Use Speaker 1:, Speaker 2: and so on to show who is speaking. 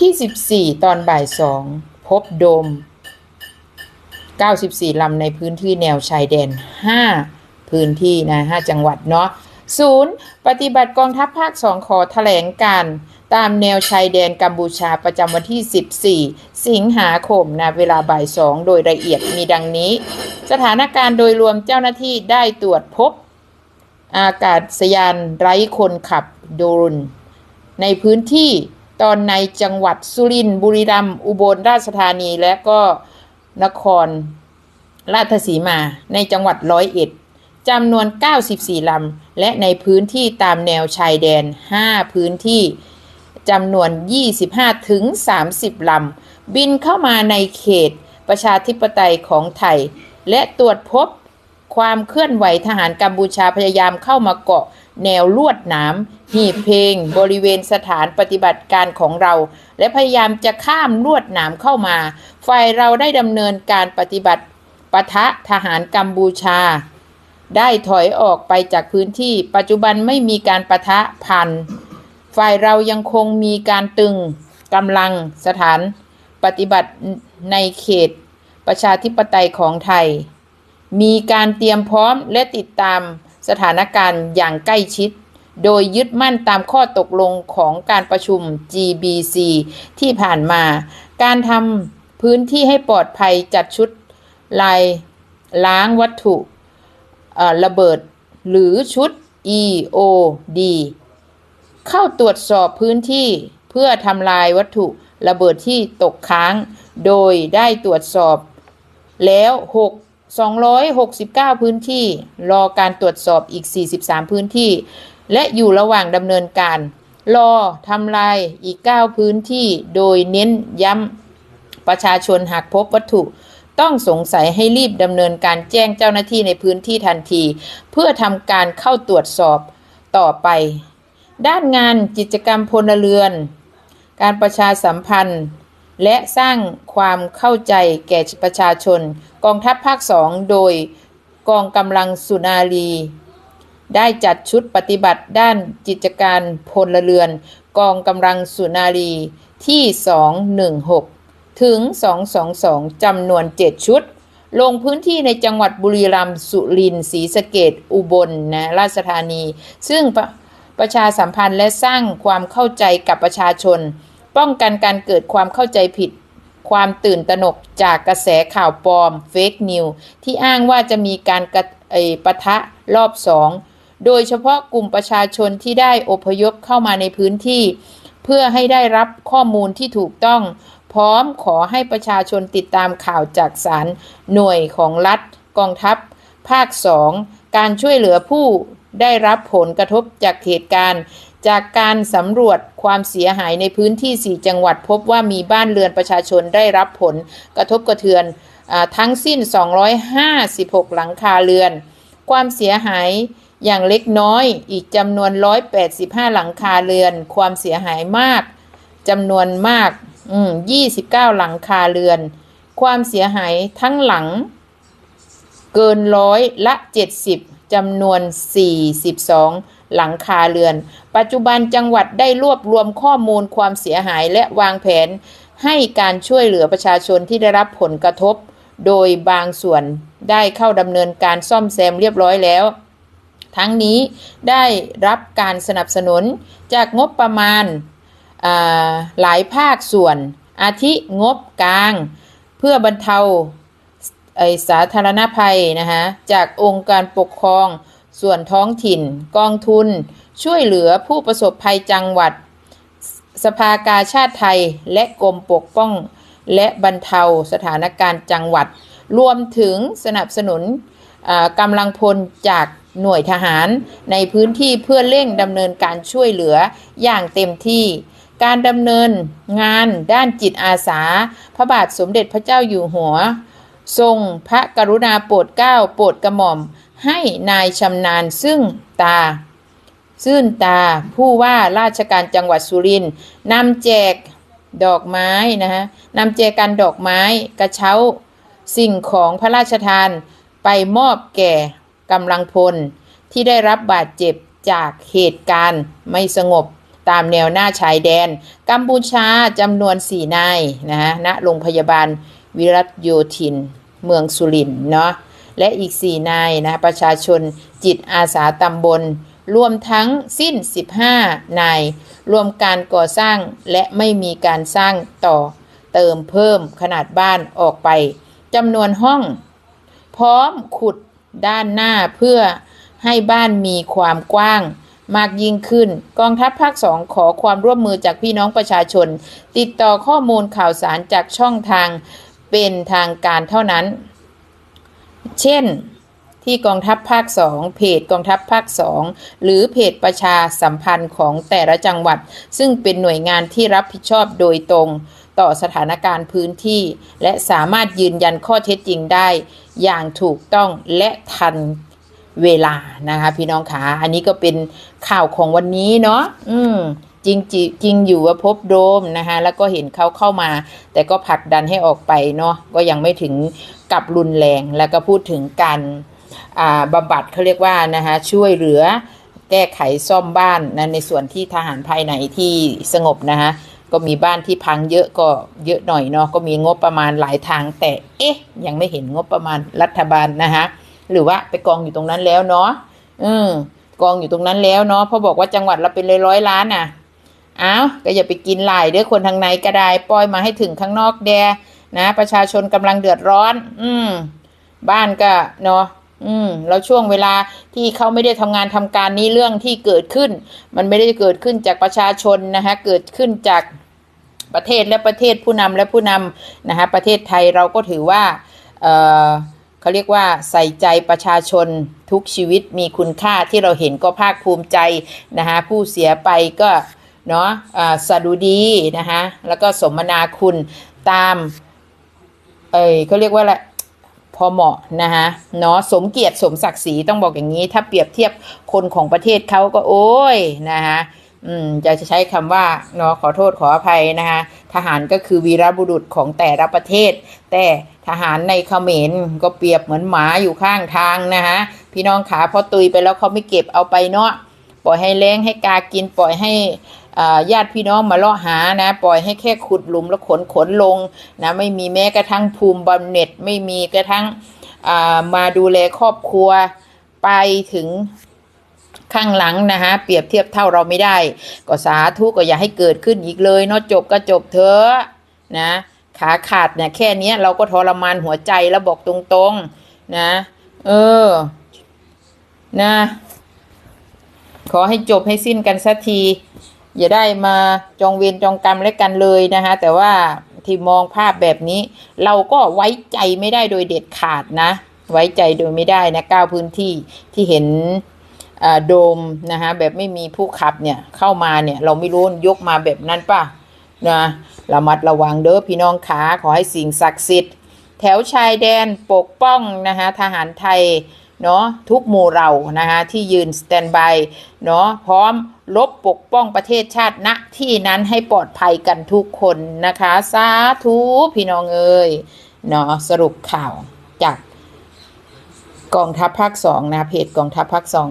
Speaker 1: ที่ 14 ตอนบ่ายสองพบโดม 94 ลำในพื้นที่แนวชายแดน 5 พื้นที่นะ 5 จังหวัดเนาะศูนย์ปฏิบัติกองทัพภาค 2 ขอแถลงการตามแนวชายแดนกัมพูชาประจำวันที่ 14 สิงหาคมนะเวลาบ่าย2โดยละเอียดมีดังนี้ สถานการณ์โดยรวมเจ้าหน้าที่ได้ตรวจพบ อากาศยานไร้คนขับโดรนในพื้นที่ ตอนในจังหวัดสุรินทร์บุรีรัมย์อุบลราชธานีและก็นครราชสีมาในจังหวัดร้อยเอ็ดจำนวน 94 ลำ และในพื้นที่ตามแนวชายแดน 5 พื้นที่จำนวน 25 ถึง 30 ลำ บินเข้ามาในเขตประชาธิปไตยของไทย และตรวจพบ ความเคลื่อนไหวทหารกัมพูชาพยายามเข้ามาเกาะแนวลวดหนามหีบเพลง บริเวณสถานปฏิบัติการของเรา และพยายามจะข้ามลวดหนามเข้ามา ฝ่ายเราได้ดำเนินการปฏิบัติปะทะทหารกัมพูชา ได้ถอยออกไปจากพื้นที่ ปัจจุบันไม่มีการปะทะพัน ฝ่ายเรายังคงมีการตึงกำลังสถานปฏิบัติในเขตประชาธิปไตยของไทย มีการเตรียมพร้อมและติดตามสถานการณ์อย่างใกล้ชิด โดยยึดมั่นตามข้อตกลงของการประชุม GBC ที่ผ่านมา การทำพื้นที่ให้ปลอดภัยจัดชุดลายล้างวัตถุระเบิด หรือชุด EOD เข้าตรวจสอบพื้นที่เพื่อทำลายวัตถุระเบิดที่ตกค้าง โดยได้ตรวจสอบแล้ว 6 269 พื้นที่ รอการตรวจสอบอีก 43 พื้นที่ และอยู่ระหว่างดำเนินการ รอทำลายอีก 9 พื้นที่ โดยเน้นย้ำประชาชนหากพบวัตถุ ต้องสงสัยให้รีบดำเนินการแจ้งเจ้าหน้าที่ในพื้นที่ทันที เพื่อทำการเข้าตรวจสอบต่อไป ด้านงานกิจกรรมพลเรือน การประชาสัมพันธ์ และสร้างความเข้าใจแก่ประชาชน กองทัพภาคสองโดยกองกำลังสุนารี ได้จัดชุดปฏิบัติด้านกิจการพลเรือน กองกำลังสุนารีที่ 216 ถึง 222 จำนวน 7 ชุด ลงพื้นที่ในจังหวัดบุรีรัมย์สุรินทร์ศรีสะเกดอุบลนะราชธานี ซึ่งประประชาสัมพันธ์และสร้างความเข้าใจกับประชาชน ป้องกันการเกิดความเข้าใจผิด ความตื่นตระหนกจากกระแสข่าวปลอมเฟกนิวที่อ้างว่าจะมีการกระเอ่อปะทะรอบสองโดยเฉพาะกลุ่มประชาชนที่ได้อพยพเข้ามาในพื้นที่ เพื่อให้ได้รับข้อมูลที่ถูกต้อง พร้อมขอให้ประชาชนติดตามข่าวจากสารหน่วยของรัฐ กองทัพ ภาค 2 การช่วยเหลือผู้ได้รับผลกระทบจากเหตุการณ์ จากการสำรวจความเสียหายในพื้นที่ 4 จังหวัดพบว่ามีบ้านเรือนประชาชนได้รับผลกระทบกระเทือนอทั้งสิ้น 256 หลังคาเรือน ความเสียหายอย่างเล็กน้อยอีกจำนวน 185 หลังคาเรือน ความเสียหายมากจำนวนมากอืม29 หลังคาเรือน ความเสียหายทั้งหลัง เกินร้อยละ 70จำนวน 42 หลังคาเรือน ปัจจุบันจังหวัดได้รวบรวมข้อมูลความเสียหายและวางแผน ให้การช่วยเหลือประชาชนที่ได้รับผลกระทบ โดยบางส่วนได้เข้าดำเนินการซ่อมแซมเรียบร้อยแล้ว ทั้งนี้ได้รับการสนับสนุนจากงบประมาณาหลายภาคส่วน อาทิงบกลาง เพื่อบรรเทาไอสาธารณภัยนะคะจากองค์การปกครอง ส่วนท้องถิ่น กองทุน ช่วยเหลือผู้ประสบภัยจังหวัด สภากาชาติไทยและกรมปกป้อง และบรรเทาสถานการณ์จังหวัด รวมถึงสนับสนุนกำลังพลจากหน่วยทหารในพื้นที่เพื่อเร่งดำเนินการช่วยเหลืออย่างเต็มที่ การดำเนินงานด้านจิตอาสา พระบาทสมเด็จพระเจ้าอยู่หัว ทรงพระกรุณาโปรดเกล้าโปรดกระหม่อม ให้นายชำนาญซึ่งตา ซื่นตาผู้ว่าราชการจังหวัดสุรินทร์นำแจกดอกไม้นะฮะนำแจกันดอกไม้กระเช้า สิ่งของพระราชทานไปมอบแก่กำลังพล ที่ได้รับบาดเจ็บจากเหตุการณ์ไม่สงบตามแนวหน้าชายแดน กัมพูชาจำนวน4นายนะฮะณโรงพยาบาลวิรัตโยธิน เมืองสุรินทร์เนาะ และอีก 4 นายนะประชาชนจิตอาสาตำบล รวมทั้งสิ้น 15 นาย รวมการก่อสร้างและไม่มีการสร้างต่อเติมเพิ่มขนาดบ้านออกไปจำนวนห้อง พร้อมขุดด้านหน้าเพื่อให้บ้านมีความกว้างมากยิ่งขึ้น กองทัพภาคสองขอความร่วมมือจากพี่น้องประชาชน ติดต่อข้อมูลข่าวสารจากช่องทางเป็นทางการเท่านั้น เช่นที่กองทัพภาค2เพจกองทัพภาค2หรือเพจประชาสัมพันธ์ของแต่ละจังหวัด ซึ่งเป็นหน่วยงานที่รับผิดชอบโดยตรงต่อสถานการณ์พื้นที่ และสามารถยืนยันข้อเท็จจริงได้ อย่างถูกต้องและทันเวลานะคะพี่น้องขาอันนี้ก็เป็นข่าวของวันนี้เนาะอืม จริงจริงอยู่ว่าพบโดมนะคะแล้วก็เห็นเขาเข้ามา แต่ก็ผลักดันให้ออกไปเนาะก็ยังไม่ถึงกับรุนแรงแล้วก็พูดถึงการบำบัดเขาเรียกว่านะคะช่วยเหลือแก้ไขซ่อมบ้านนะในส่วนที่ทหารภายในที่สงบนะคะก็มีบ้านที่พังเยอะก็เยอะหน่อยเนาะก็มีงบประมาณหลายทาง แต่เอ๊ะ ยังไม่เห็นงบประมาณรัฐบาลนะคะหรือว่าไปกองอยู่ตรงนั้นแล้วเนาะอืมกองอยู่ตรงนั้นแล้วเนาะเพราบอกว่าจังหวัดเราเป็นร้อยร้อยล้านน่ะ อ้าวก็อย่าไปกินหลายเด้อคนทางในก็ได้ปล่อยมาให้ถึงข้างนอกแดนะ ประชาชนกำลังเดือดร้อน อืม บ้านก็เนาะอืมแล้วช่วงเวลาที่เขาไม่ได้ทำงานทำการนี้เรื่องที่เกิดขึ้น มันไม่ได้เกิดขึ้นจากประชาชนนะคะเกิดขึ้นจากประเทศและประเทศผู้นำและผู้นำนะคะประเทศไทยเราก็ถือว่าเออเขาเรียกว่าใส่ใจประชาชนทุกชีวิตมีคุณค่าที่เราเห็นก็ภาคภูมิใจนะคะผู้เสียไปก็ เนาะอ่าสดุดีนะคะแล้วก็สมนาคุณตาม เอ้ยเขาเรียกว่าอะไรพอเหมาะนะคะเนาะสมเกียรติสมศักดิ์ศรีต้องบอกอย่างนี้ ถ้าเปรียบเทียบคนของประเทศเขาก็โอ้ยนะคะอืมจะใช้คำว่าเนาะขอโทษขออภัยนะคะทหารก็คือวีรบุรุษของแต่ละประเทศ แต่ทหารในเขมรก็เปรียบเหมือนหมาอยู่ข้างทางนะคะพี่น้องขาพอตุยไปแล้วเขาไม่เก็บเอาไปเนาะปล่อยให้แล้งให้กากินปล่อยให้ ญาติพี่น้องมาเลาะหานะ ปล่อยให้แค่ขุดหลุมแล้วขนขนลงนะไม่มีแม้กระทั่งภูมิบำเหน็จไม่มีกระทั่งมาดูแลครอบครัวไปถึงข้างหลังนะคะเปรียบเทียบเท่าเราไม่ได้ ก็สาธุก็อย่าให้เกิดขึ้นอีกเลยเนาะจบก็จบเถอะนะขาขาดเนี่ยแค่นี้เราก็ทรมานหัวใจแล้วบอกตรงๆนะ เออ นะ ขอให้จบให้สิ้นกันสักที อย่าได้มาจองเวรจองกรรมและกันเลยนะคะแต่ว่าที่มองภาพแบบนี้ เราก็ไว้ใจไม่ได้โดยเด็ดขาดนะ ไว้ใจโดยไม่ได้นะก้าพื้นที่ที่เห็นอ่าโดมนะคะแบบไม่มีผู้ขับเนี่ยเข้ามาเนี่ยเราไม่รู้ยกมาแบบนั้นป่ะนะระมัดระวังเด้อพี่น้องขาขอให้สิ่งศักดิ์สิทธิ์ แถวชายแดนปกป้องนะคะทหารไทย เนาะทุกหมู่เรานะคะที่ยืนสแตนบายเนาะพร้อมลบปกป้องประเทศชาติณที่นั้นให้ปลอดภัยกันทุกคนนะคะสาธุพี่น้องเอ้ยเนาะสรุปข่าวจากกองทัพภาคสองนะเพจกองทัพภาคสอง